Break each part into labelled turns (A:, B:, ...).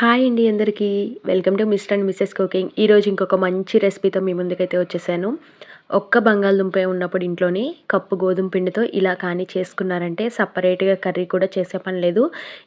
A: Hi అండి అందరికీ. Welcome to Mr and Mrs cooking. ఈరోజు ఇంకొక మంచి రెసిపీతో మీ ముందుకైతే వచ్చేసాను. ఒక్క బంగాళదుంపే ఉన్నప్పుడు ఇంట్లోనే కప్పు గోధుమ పిండితో ఇలా కానీ చేసుకున్నారంటే సపరేట్గా కర్రీ కూడా చేసే పని లేదు.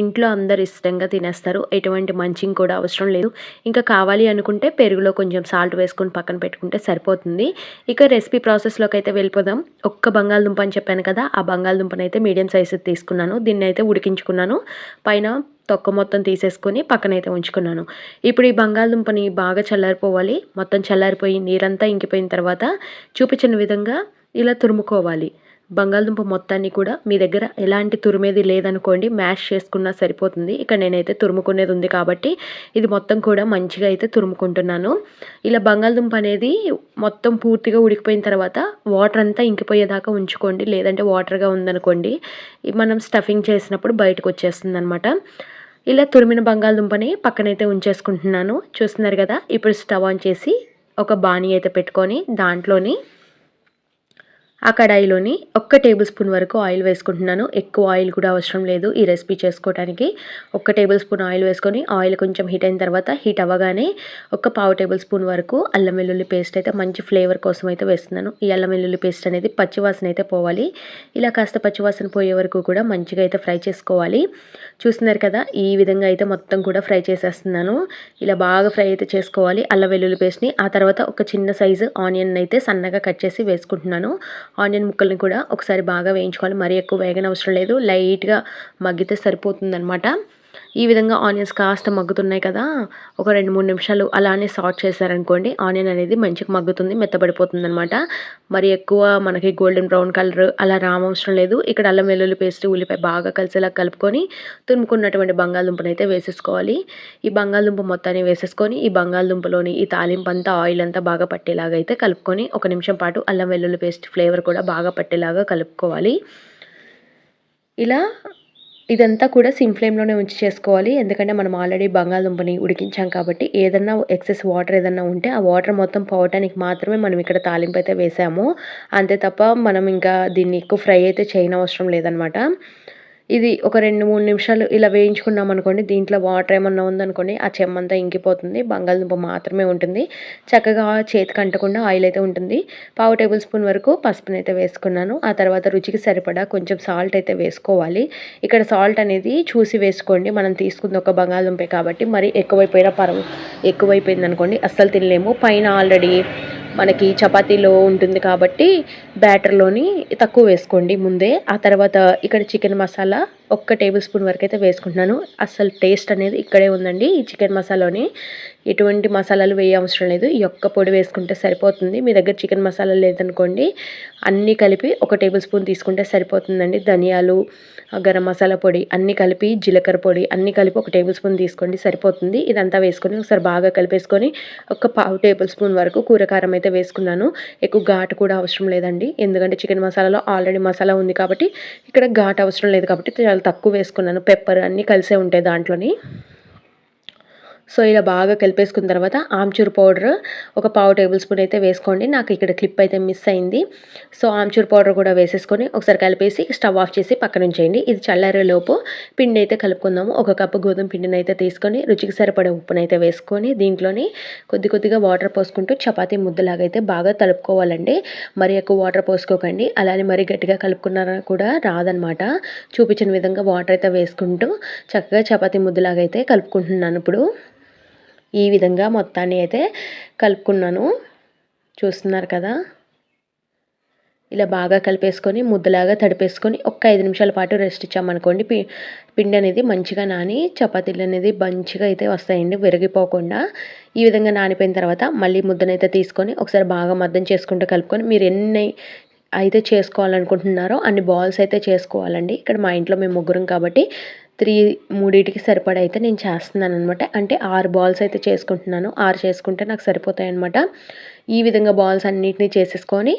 A: ఇంట్లో అందరు ఇష్టంగా తినేస్తారు. ఎటువంటి మంచింగ్ కూడా అవసరం లేదు. ఇంకా కావాలి అనుకుంటే పెరుగులో కొంచెం సాల్ట్ వేసుకొని పక్కన పెట్టుకుంటే సరిపోతుంది. ఇక రెసిపీ ప్రాసెస్లోకి అయితే వెళ్ళిపోదాం. ఒక్క బంగాళదుంప అని చెప్పాను కదా ఆ బంగాళదుంపనైతే అయితే మీడియం సైజు తీసుకున్నాను. దీన్ని అయితే ఉడికించుకున్నాను. పైన తొక్క మొత్తం తీసేసుకొని పక్కనైతే ఉంచుకున్నాను. ఇప్పుడు ఈ బంగాళదుంపని బాగా చల్లారిపోవాలి. మొత్తం చల్లారిపోయి నీరంతా ఇంకిపోయిన తర్వాత చూపించిన విధంగా ఇలా తురుముకోవాలి. బంగాళదుంప మొత్తాన్ని కూడా మీ దగ్గర ఎలాంటి తురిమేది లేదనుకోండి మ్యాష్ చేసుకున్నా సరిపోతుంది. ఇక్కడ నేనైతే తురుముకునేది ఉంది కాబట్టి ఇది మొత్తం కూడా మంచిగా అయితే తురుముకుంటున్నాను. ఇలా బంగాళదుంప అనేది మొత్తం పూర్తిగా ఉడికిపోయిన తర్వాత వాటర్ అంతా ఇంకిపోయేదాకా ఉంచుకోండి. లేదంటే వాటర్గా ఉందనుకోండి మనం స్టఫింగ్ చేసినప్పుడు బయటకు వచ్చేస్తుంది అనమాట ఇలా తురిమిన బంగాళదుంపని పక్కనైతే ఉంచేసుకుంటున్నాను. చూస్తున్నారు కదా ఇప్పుడు స్టవ్ ఆన్ చేసి ఒక బాణీ అయితే పెట్టుకొని దాంట్లోని ఆ కడాయిలోని ఒక్క టేబుల్ స్పూన్ వరకు ఆయిల్ వేసుకుంటున్నాను. ఎక్కువ ఆయిల్ కూడా అవసరం లేదు ఈ రెసిపీ చేసుకోవడానికి ఒక్క టేబుల్ స్పూన్ ఆయిల్ వేసుకొని ఆయిల్ కొంచెం హీట్ అయిన తర్వాత హీట్ అవ్వగానే ఒక పావు టేబుల్ స్పూన్ వరకు అల్లం వెల్లుల్లి పేస్ట్ అయితే మంచి ఫ్లేవర్ కోసం అయితే వేస్తున్నాను. ఈ అల్లం వెల్లుల్లి పేస్ట్ అనేది పచ్చివాసన అయితే పోవాలి. ఇలా కాస్త పచ్చివాసన పోయే వరకు కూడా మంచిగా అయితే ఫ్రై చేసుకోవాలి. చూస్తున్నారు కదా ఈ విధంగా అయితే మొత్తం కూడా ఫ్రై చేసేస్తున్నాను. ఇలా బాగా ఫ్రై అయితే చేసుకోవాలి. అల్ల వెల్లుల్లి పేస్ట్ని ఆ తర్వాత ఒక చిన్న సైజు ఆనియన్ అయితే సన్నగా కట్ చేసి వేసుకుంటున్నాను. ఆనియన్ ముక్కల్ని కూడా ఒకసారి బాగా వేయించుకోవాలి. మరీ ఎక్కువ వేగన అవసరం లేదు. లైట్గా మగ్గితే సరిపోతుందనమాట ఈ విధంగా ఆనియన్స్ కాస్త మగ్గుతున్నాయి కదా ఒక రెండు మూడు నిమిషాలు అలానే సాట్ చేశారనుకోండి ఆనియన్ అనేది మంచిగా మగ్గుతుంది మెత్తబడిపోతుంది అనమాట మరి ఎక్కువ మనకి గోల్డెన్ బ్రౌన్ కలర్ అలా రామవసరం లేదు. ఇక్కడ అల్లం వెల్లుల్లి పేస్ట్ ఉల్లిపాయ బాగా కలిసేలా కలుపుకొని తురుముకున్నటువంటి బంగాళదుంపను అయితే వేసేసుకోవాలి. ఈ బంగాళదుంప మొత్తాన్ని వేసేసుకొని ఈ బంగాళదుంపలోని ఈ తాలింపు అంతా ఆయిల్ అంతా బాగా పట్టేలాగా అయితే కలుపుకొని ఒక నిమిషం పాటు అల్లం వెల్లుల్లి పేస్ట్ ఫ్లేవర్ కూడా బాగా పట్టేలాగా కలుపుకోవాలి. ఇలా ఇదంతా కూడా సిమ్ ఫ్లేమ్లోనే ఉంచి చేసుకోవాలి. ఎందుకంటే మనం ఆల్రెడీ బంగాళదుంపని ఉడికించాం కాబట్టి ఏదన్నా ఎక్సెస్ వాటర్ ఏదన్నా ఉంటే ఆ వాటర్ మొత్తం పోవటానికి మాత్రమే మనం ఇక్కడ తాలింపు అయితే వేసాము. అంతే తప్ప మనం ఇంకా దీన్ని ఎక్కువ ఫ్రై అయితే చేయనవసరం లేదనమాట. ఇది ఒక రెండు మూడు నిమిషాలు ఇలా వేయించుకున్నాం అనుకోండి దీంట్లో వాటర్ ఏమన్నా ఉందనుకోండి ఆ చెమ్మంతా ఇంకిపోతుంది బంగాళదుంప మాత్రమే ఉంటుంది. చక్కగా చేతికి అంటకుండా ఆయిల్ అయితే ఉంటుంది. పావు టేబుల్ స్పూన్ వరకు పసుపుని అయితే వేసుకున్నాను. ఆ తర్వాత రుచికి సరిపడా కొంచెం సాల్ట్ అయితే వేసుకోవాలి. ఇక్కడ సాల్ట్ అనేది చూసి వేసుకోండి మనం తీసుకుంది ఒక బంగాళదుంపే కాబట్టి. మరి ఎక్కువైపోయినా పర్వ ఎక్కువైపోయింది అనుకోండి అస్సలు తినలేము. పైన ఆల్రెడీ మనకి చపాతీలో ఉంటుంది కాబట్టి బ్యాటర్లోని తక్కువ వేసుకోండి ముందే. ఆ తర్వాత ఇక్కడ చికెన్ మసాలా ఒక్క టేబుల్ స్పూన్ వరకు అయితే వేసుకుంటున్నాను. అసలు టేస్ట్ అనేది ఇక్కడే ఉందండి ఈ చికెన్ మసాలాని ఎటువంటి మసాలాలు వేయ అవసరం లేదు. ఈ ఒక్క పొడి వేసుకుంటే సరిపోతుంది. మీ దగ్గర చికెన్ మసాలా లేదనుకోండి అన్నీ కలిపి ఒక టేబుల్ స్పూన్ తీసుకుంటే సరిపోతుందండి. ధనియాలు గరం మసాలా పొడి అన్నీ కలిపి జీలకర్ర పొడి అన్నీ కలిపి ఒక టేబుల్ స్పూన్ తీసుకోండి సరిపోతుంది. ఇదంతా వేసుకొని ఒకసారి బాగా కలిపేసుకొని ఒక పావు టేబుల్ స్పూన్ వరకు కూరకారం అయితే వేసుకున్నాను. ఎక్కువ ఘాటు కూడా అవసరం లేదండి. ఎందుకంటే చికెన్ మసాలాలో ఆల్రెడీ మసాలా ఉంది కాబట్టి ఇక్కడ ఘాటు అవసరం లేదు కాబట్టి చాలా తక్కువ వేసుకున్నాను పెప్పర్ అన్నీ కలిసే ఉంటాయి దాంట్లోని. సో ఇలా బాగా కలిపేసుకున్న తర్వాత ఆమ్చూర్ పౌడర్ ఒక పావు టేబుల్ స్పూన్ అయితే వేసుకోండి. నాకు ఇక్కడ క్లిప్ అయితే మిస్ అయింది. సో ఆమ్చూర్ పౌడర్ కూడా వేసేసుకొని ఒకసారి కలిపేసి స్టవ్ ఆఫ్ చేసి పక్కన ఉంచేయండి. ఇది చల్లారేలోపు పిండి అయితే కలుపుకుందాము. ఒక కప్పు గోధుమ పిండిని అయితే తీసుకొని రుచికి సరిపడే ఉప్పునైతే అయితే వేసుకొని దీంట్లోని కొద్ది కొద్దిగా వాటర్ పోసుకుంటూ చపాతీ ముద్దలాగా అయితే బాగా తలుపుకోవాలండి. మరి ఎక్కువ వాటర్ పోసుకోకండి. అలానే మరి గట్టిగా కలుపుకున్నారా కూడా రాదనమాట. చూపించిన విధంగా వాటర్ అయితే వేసుకుంటూ చక్కగా చపాతీ ముద్దలాగా అయితే కలుపుకుంటున్నాను ఇప్పుడు. ఈ విధంగా మొత్తాన్ని అయితే కలుపుకున్నాను. చూస్తున్నారు కదా? ఇలా బాగా కలిపేసుకొని ముద్దలాగా తడిపేసుకొని ఒక్క ఐదు నిమిషాల పాటు రెస్ట్ ఇచ్చామనుకోండి పి పిండి అనేది మంచిగా నాని చపాతీలు అనేది మంచిగా అయితే వస్తాయండి విరిగిపోకుండా. ఈ విధంగా నానిపోయిన తర్వాత మళ్ళీ ముద్దనైతే తీసుకొని ఒకసారి బాగా మద్దం చేసుకుంటూ కలుపుకొని మీరు ఎన్ని అయితే చేసుకోవాలనుకుంటున్నారో అన్ని బాల్స్ అయితే చేసుకోవాలండి. ఇక్కడ మా ఇంట్లో మేము ముగ్గురం కాబట్టి త్రీ మూడింటికి సరిపడా అయితే నేను చేస్తున్నాను అనమాట అంటే ఆరు బాల్స్ అయితే చేసుకుంటున్నాను. ఆరు చేసుకుంటే నాకు సరిపోతాయి అనమాట ఈ విధంగా బాల్స్ అన్నిటినీ చేసేసుకొని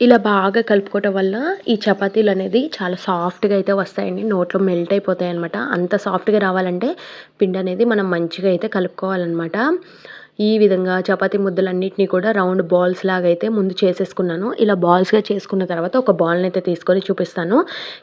A: ఇలా బాగా కలుపుకోవటం వల్ల ఈ చపాతీలు అనేది చాలా సాఫ్ట్గా అయితే వస్తాయండి. నోట్లో మెల్ట్ అయిపోతాయి అనమాట అంత సాఫ్ట్గా రావాలంటే పిండి అనేది మనం మంచిగా అయితే కలుపుకోవాలన్నమాట. ఈ విధంగా చపాతి ముద్దలన్నిటిని కూడా రౌండ్ బాల్స్ లాగా అయితే ముందు చేసేసుకున్నాను. ఇలా బాల్స్గా చేసుకున్న తర్వాత ఒక బాల్ని అయితే తీసుకొని చూపిస్తాను.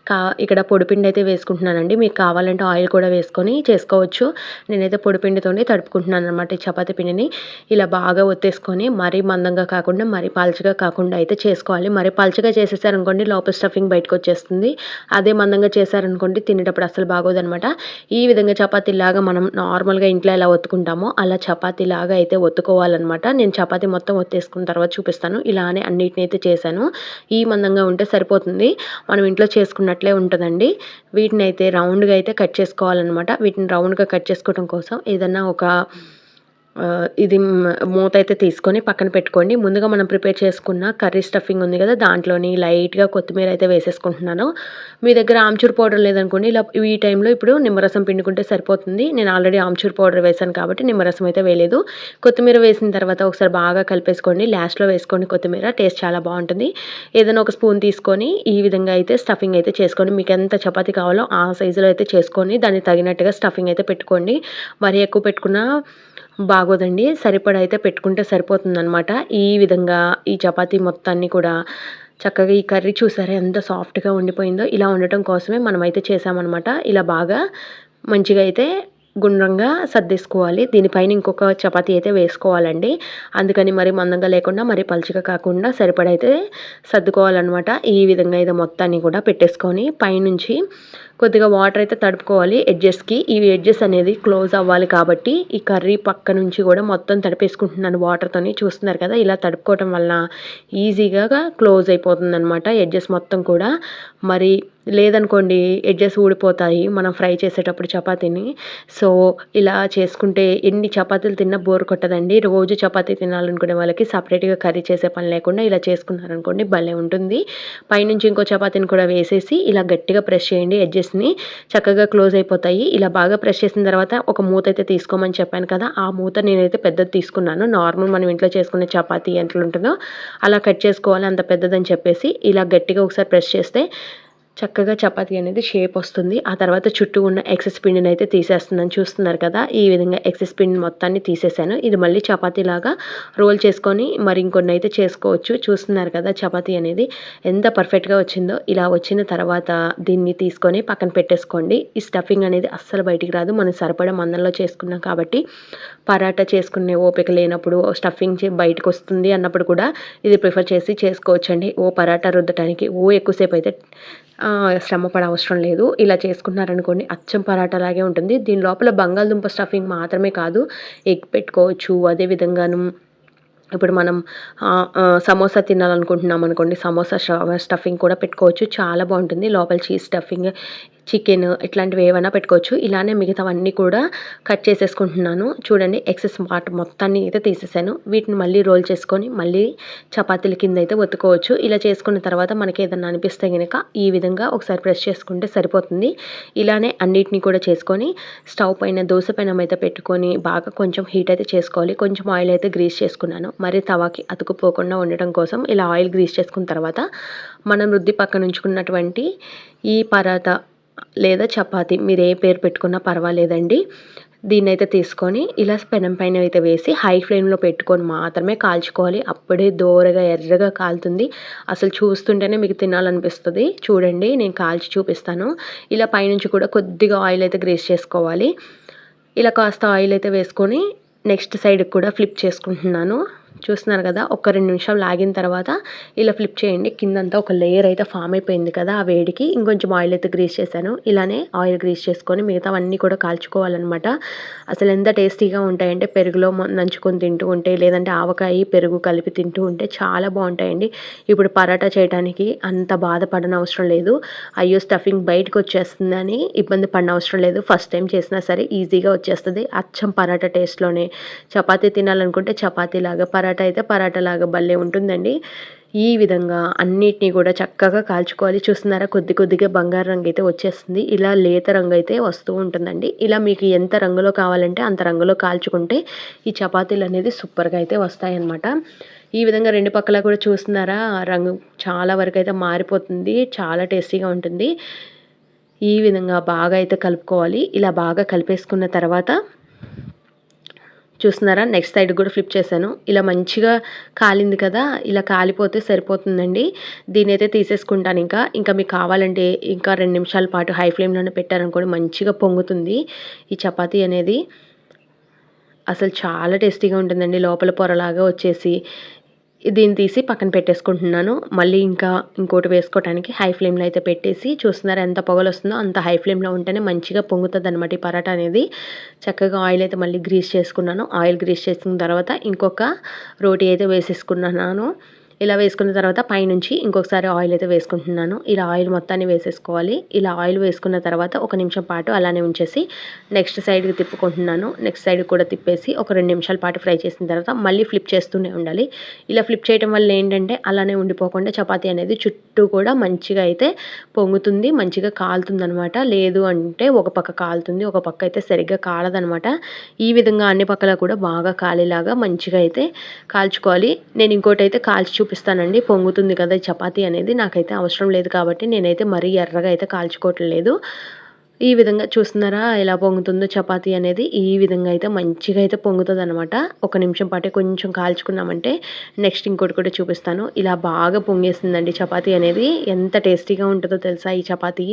A: కా ఇక్కడ పొడిపిండి అయితే వేసుకుంటున్నానండి. మీకు కావాలంటే ఆయిల్ కూడా వేసుకొని చేసుకోవచ్చు. నేనైతే పొడిపిండితోనే తడుపుకుంటున్నాను అనమాట ఈ పిండిని. ఇలా బాగా ఒత్తేసుకొని మరీ మందంగా కాకుండా మరీ పల్చగా కాకుండా అయితే చేసుకోవాలి. మరీ పల్చగా చేసేసారనుకోండి లోపల స్టఫింగ్ బయటకు వచ్చేస్తుంది అదే మందంగా చేశారనుకోండి తినేటప్పుడు అసలు బాగోదనమాట ఈ విధంగా చపాతీలాగా మనం నార్మల్గా ఇంట్లో ఎలా ఒత్తుకుంటామో అలా చపాతీలాగా అయితే ఒత్తుకోవాలన్నమాట. నేను చపాతీ మొత్తం ఒత్తేసుకున్న తర్వాత చూపిస్తాను. ఇలానే అన్నిటిని అయితే చేశాను. ఈ మందంగా ఉంటే సరిపోతుంది. మనం ఇంట్లో చేసుకున్నట్లే ఉంటుందండి. వీటిని అయితే రౌండ్గా అయితే కట్ చేసుకోవాలన్నమాట. వీటిని రౌండ్గా కట్ చేసుకోవడం కోసం ఏదన్నా ఒక ఇది మూత అయితే తీసుకొని పక్కన పెట్టుకోండి. ముందుగా మనం ప్రిపేర్ చేసుకున్న కర్రీ స్టఫింగ్ ఉంది కదా దాంట్లోని లైట్గా కొత్తిమీర అయితే వేసేసుకుంటున్నాను. మీ దగ్గర ఆమ్చూర్ పౌడర్ లేదనుకోండి ఇలా ఈ టైంలో ఇప్పుడు నిమ్మరసం పిండుకుంటే సరిపోతుంది. నేను ఆల్రెడీ ఆమ్చూర్ పౌడర్ వేసాను కాబట్టి నిమ్మరసం అయితే వేయలేదు. కొత్తిమీర వేసిన తర్వాత ఒకసారి బాగా కలిపేసుకోండి. లాస్ట్లో వేసుకోండి కొత్తిమీర టేస్ట్ చాలా బాగుంటుంది. ఏదైనా ఒక స్పూన్ తీసుకొని ఈ విధంగా అయితే స్టఫింగ్ అయితే చేసుకోండి. మీకు ఎంత చపాతి కావాలో ఆ సైజులో అయితే చేసుకొని దాన్ని తగినట్టుగా స్టఫింగ్ అయితే పెట్టుకోండి. మరీ ఎక్కువ పెట్టుకున్న బాగోదండి. సరిపడా అయితే పెట్టుకుంటే సరిపోతుందనమాట ఈ విధంగా ఈ చపాతీ మొత్తాన్ని కూడా చక్కగా ఈ కర్రీ చూసారా ఎంత సాఫ్ట్గా ఉండిపోయిందో. ఇలా ఉండటం కోసమే మనమైతే చేసామన్నమాట ఇలా బాగా మంచిగా అయితే గుండ్రంగా సర్దేసుకోవాలి. దీనిపైన ఇంకొక చపాతీ అయితే వేసుకోవాలండి. అందుకని మరి మందంగా లేకుండా మరి పలుచగా కాకుండా సరిపడైతే సర్దుకోవాలన్నమాట. ఈ విధంగా అయితే మొత్తాన్ని కూడా పెట్టేసుకొని పైనుంచి కొద్దిగా వాటర్ అయితే తడుపుకోవాలి ఎడ్జెస్కి ఇవి ఎడ్జెస్ అనేది క్లోజ్ అవ్వాలి కాబట్టి ఈ కర్రీ పక్క నుంచి కూడా మొత్తం తడిపేసుకుంటున్నాను వాటర్తోని చూస్తున్నారు కదా ఇలా తడుపుకోవటం వల్ల ఈజీగా క్లోజ్ అయిపోతుంది అనమాట ఎడ్జెస్ మొత్తం కూడా. మరి లేదనుకోండి ఎడ్జెస్ ఊడిపోతాయి మనం ఫ్రై చేసేటప్పుడు చపాతీని. సో ఇలా చేసుకుంటే ఎన్ని చపాతీలు తిన్నా బోర్ కొట్టదండి. రోజు చపాతీ తినాలనుకునే వాళ్ళకి సపరేట్గా కర్రీ చేసే పని లేకుండా ఇలా చేసుకున్నారనుకోండి భలే ఉంటుంది. పైనుంచి ఇంకో చపాతీని కూడా వేసేసి ఇలా గట్టిగా ప్రెస్ చేయండి ఎడ్జెస్ ఎడ్జెస్ని చక్కగా క్లోజ్ అయిపోతాయి. ఇలా బాగా ప్రెస్ చేసిన తర్వాత ఒక మూత అయితే తీసుకోమని చెప్పాను కదా ఆ మూత నేనైతే పెద్దది తీసుకున్నాను. నార్మల్ మనం ఇంట్లో చేసుకునే చపాతీ ఎంత ఉంటుందో అలా కట్ చేసుకోవాలి అంత పెద్దదని చెప్పేసి ఇలా గట్టిగా ఒకసారి ప్రెస్ చేస్తే చక్కగా చపాతీ అనేది షేప్ వస్తుంది. ఆ తర్వాత చుట్టూ ఉన్న ఎక్సెస్ పిండిని అయితే తీసేస్తుందని చూస్తున్నారు కదా ఈ విధంగా ఎక్సెస్ పిండిని మొత్తాన్ని తీసేసాను ఇది మళ్ళీ చపాతీలాగా రోల్ చేసుకొని మరి ఇంకొన్ని అయితే చేసుకోవచ్చు. చూస్తున్నారు కదా చపాతీ అనేది ఎంత పర్ఫెక్ట్గా వచ్చిందో. ఇలా వచ్చిన తర్వాత దీన్ని తీసుకొని పక్కన పెట్టేసుకోండి. ఈ స్టఫింగ్ అనేది అస్సలు బయటికి రాదు. మనం సరిపడా మందంలో చేసుకున్నాం కాబట్టి పరాటా చేసుకునే ఓపిక లేనప్పుడు స్టఫింగ్ బయటకు వస్తుంది అన్నప్పుడు కూడా ఇది ప్రిఫర్ చేసి చేసుకోవచ్చండి. ఓ పరాటా రుద్దటానికి ఓ ఎక్కువసేపు అయితే శ్రమ అవసరం లేదు. ఇలా చేసుకున్నారనుకోండి అచ్చం పరాటా లాగే ఉంటుంది. దీని లోపల బంగాళదుంప స్టఫింగ్ మాత్రమే కాదు ఎగ్ పెట్టుకోవచ్చు అదేవిధంగాను ఇప్పుడు మనం సమోసా తినాలనుకుంటున్నాం అనుకోండి సమోసా స్టఫింగ్ కూడా పెట్టుకోవచ్చు. చాలా బాగుంటుంది. లోపల చీజ్ స్టఫింగ్ చికెన్ ఇట్లాంటివి ఏమైనా పెట్టుకోవచ్చు. ఇలానే మిగతావన్నీ కూడా కట్ చేసేసుకుంటున్నాను. చూడండి ఎక్సెస్ పార్ట్ మొత్తాన్ని అయితే తీసేసాను. వీటిని మళ్ళీ రోల్ చేసుకొని మళ్ళీ చపాతీల కింద అయితే ఒత్తుకోవచ్చు. ఇలా చేసుకున్న తర్వాత మనకి ఏదన్నా అనిపిస్తే కనుక ఈ విధంగా ఒకసారి ప్రెస్ చేసుకుంటే సరిపోతుంది. ఇలానే అన్నిటిని కూడా చేసుకొని స్టవ్ పైన దోశ పైన అయితే పెట్టుకొని బాగా కొంచెం హీట్ అయితే చేసుకోవాలి. కొంచెం ఆయిల్ అయితే గ్రీస్ చేసుకున్నాను. మరి తవాకి అతుకుపోకుండా ఉండటం కోసం ఇలా ఆయిల్ గ్రీస్ చేసుకున్న తర్వాత మనం రుద్ది పక్కన ఉంచుకున్నటువంటి ఈ పరాత లేదా చపాతి మీరు ఏ పేరు పెట్టుకున్నా పర్వాలేదండి. దీన్ని అయితే తీసుకొని ఇలా పెనం పైన అయితే వేసి హై ఫ్లేమ్లో పెట్టుకొని మాత్రమే కాల్చుకోవాలి. అప్పుడే దోరగా ఎర్రగా కాలుతుంది. అసలు చూస్తుంటేనే మీకు తినాలనిపిస్తుంది. చూడండి నేను కాల్చి చూపిస్తాను. ఇలా పైనుంచి కూడా కొద్దిగా ఆయిల్ అయితే గ్రేస్ చేసుకోవాలి. ఇలా కాస్త ఆయిల్ అయితే వేసుకొని నెక్స్ట్ సైడ్కి కూడా ఫ్లిప్ చేసుకుంటున్నాను. చూస్తున్నారు కదా ఒక రెండు నిమిషాలు లాగిన తర్వాత ఇలా ఫ్లిప్ చేయండి. కిందంతా ఒక లేయర్ అయితే ఫామ్ అయిపోయింది కదా ఆ వేడికి. ఇంకొంచెం ఆయిల్ అయితే గ్రీస్ చేశాను. ఇలానే ఆయిల్ గ్రీస్ చేసుకొని మిగతావన్నీ కూడా కాల్చుకోవాలన్నమాట. అసలు ఎంత టేస్టీగా ఉంటాయంటే పెరుగులో నంచుకొని తింటూ ఉంటే లేదంటే ఆవకాయ పెరుగు కలిపి తింటూ ఉంటే చాలా బాగుంటాయండి. ఇప్పుడు పరాటా చేయడానికి అంత బాధపడన అవసరం లేదు. అయ్యో స్టఫింగ్ బయటకు వచ్చేస్తుందని ఇబ్బంది పడిన అవసరం లేదు. ఫస్ట్ టైం చేసినా సరే ఈజీగా వచ్చేస్తుంది. అచ్చం పరాటా టేస్ట్లోనే చపాతీ తినాలనుకుంటే చపాతీ లాగా పరాటా పరాటా అయితే పరాటా లాగా భలే ఉంటుందండి. ఈ విధంగా అన్నిటినీ కూడా చక్కగా కాల్చుకోవాలి. చూస్తున్నారా? కొద్ది కొద్దిగా బంగారు రంగు అయితే వచ్చేస్తుంది. ఇలా లేత రంగు అయితే వస్తూ ఉంటుందండి. ఇలా మీకు ఎంత రంగులో కావాలంటే అంత రంగులో కాల్చుకుంటే ఈ చపాతీలు అనేది సూపర్గా అయితే వస్తాయన్నమాట. ఈ విధంగా రెండు పక్కల కూడా చూస్తున్నారా? రంగు చాలా వరకు అయితే మారిపోతుంది. చాలా టేస్టీగా ఉంటుంది. ఈ విధంగా బాగా అయితే కలుపుకోవాలి. ఇలా బాగా కలిపేసుకున్న తర్వాత చూస్తున్నారా? నెక్స్ట్ సైడ్ కూడా ఫ్లిప్ చేశాను. ఇలా మంచిగా కాలింది కదా ఇలా కాలిపోతే సరిపోతుందండి. దీని అయితే తీసేసుకుంటాను ఇంకా. ఇంకా మీకు కావాలంటే ఇంకా రెండు నిమిషాల పాటు హై ఫ్లేమ్లోనే పెట్టారనుకోండి మంచిగా పొంగుతుంది ఈ చపాతీ అనేది. అసలు చాలా టేస్టీగా ఉంటుందండి లోపల పొరలాగా వచ్చేసి. దీన్ని తీసి పక్కన పెట్టేసుకుంటున్నాను. మళ్ళీ ఇంకా ఇంకోటి వేసుకోవడానికి హై ఫ్లేమ్లో అయితే పెట్టేసి చూస్తున్నారు ఎంత పొగలు వస్తుందో అంత హై ఫ్లేమ్లో ఉంటేనే మంచిగా పొంగుతుంది అనమాట ఈ పరాటా అనేది. చక్కగా ఆయిల్ అయితే మళ్ళీ గ్రీస్ చేసుకున్నాను. ఆయిల్ గ్రీస్ చేసుకున్న తర్వాత ఇంకొక రోటీ అయితే వేసేసుకున్నాను. ఇలా వేసుకున్న తర్వాత పైనుంచి ఇంకొకసారి ఆయిల్ అయితే వేసుకుంటున్నాను. ఇలా ఆయిల్ మొత్తాన్ని వేసేసుకోవాలి. ఇలా ఆయిల్ వేసుకున్న తర్వాత ఒక నిమిషం పాటు అలానే ఉంచేసి నెక్స్ట్ సైడ్కి తిప్పుకుంటున్నాను. నెక్స్ట్ సైడ్ కూడా తిప్పేసి ఒక రెండు నిమిషాల పాటు ఫ్రై చేసిన తర్వాత మళ్ళీ ఫ్లిప్ చేస్తూనే ఉండాలి. ఇలా ఫ్లిప్ చేయడం వల్ల ఏంటంటే అలానే ఉండిపోకుండా చపాతీ అనేది చుట్టూ కూడా మంచిగా అయితే పొంగుతుంది మంచిగా కాలుతుంది అనమాట లేదు అంటే ఒక పక్క కాలుతుంది ఒక పక్క అయితే సరిగ్గా కాలదనమాట ఈ విధంగా అన్ని పక్కల కూడా బాగా కాలేలాగా మంచిగా అయితే కాల్చుకోవాలి. నేను ఇంకోటి అయితే కాల్చి చూపిస్తానండి. పొంగుతుంది కదా చపాతీ అనేది. నాకైతే అవసరం లేదు కాబట్టి నేనైతే మరీ ఎర్రగా అయితే కాల్చుకోవట్లేదు ఈ విధంగా చూస్తున్నారా ఎలా పొంగుతుందో చపాతీ అనేది. ఈ విధంగా అయితే మంచిగా అయితే పొంగుతుంది అనమాట ఒక నిమిషం పాటే కొంచెం కాల్చుకున్నామంటే నెక్స్ట్ ఇంకోటి కూడా చూపిస్తాను. ఇలా బాగా పొంగేసిందండి చపాతీ అనేది. ఎంత టేస్టీగా ఉంటుందో తెలుసా ఈ చపాతీ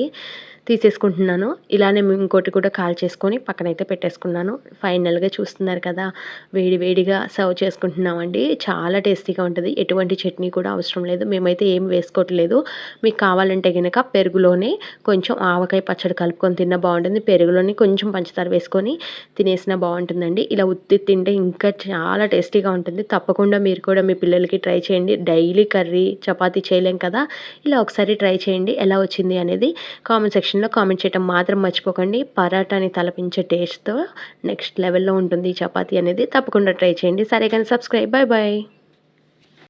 A: తీసేసుకుంటున్నాను. ఇలానే ఇంకోటి కూడా కాల్ చేసుకొని పక్కనైతే పెట్టేసుకున్నాను. ఫైనల్గా చూస్తున్నారు కదా వేడి వేడిగా సర్వ్ చేసుకుంటున్నామండి. చాలా టేస్టీగా ఉంటుంది. ఎటువంటి చట్నీ కూడా అవసరం లేదు. మేమైతే ఏం వేసుకోవట్లేదు. మీకు కావాలంటే కనుక పెరుగులోనే కొంచెం ఆవకాయ పచ్చడి కలుపుకొని తిన్న బాగుంటుంది. పెరుగులోనే కొంచెం పంచదార వేసుకొని తినేసినా బాగుంటుందండి. ఇలా ఉత్తి తింటే ఇంకా చాలా టేస్టీగా ఉంటుంది. తప్పకుండా మీరు కూడా మీ పిల్లలకి ట్రై చేయండి. డైలీ కర్రీ చపాతీ చేయలేం కదా. ఇలా ఒకసారి ట్రై చేయండి. ఎలా వచ్చింది అనేది కామెంట్ సెక్షన్ సెక్షన్లో కామెంట్ చేయడం మాత్రం మర్చిపోకండి. పరాటాని తలపించే టేస్ట్తో నెక్స్ట్ లెవెల్లో ఉంటుంది ఈ చపాతీ అనేది. తప్పకుండా ట్రై చేయండి. సరే కానీ సబ్స్క్రైబ్. Bye bye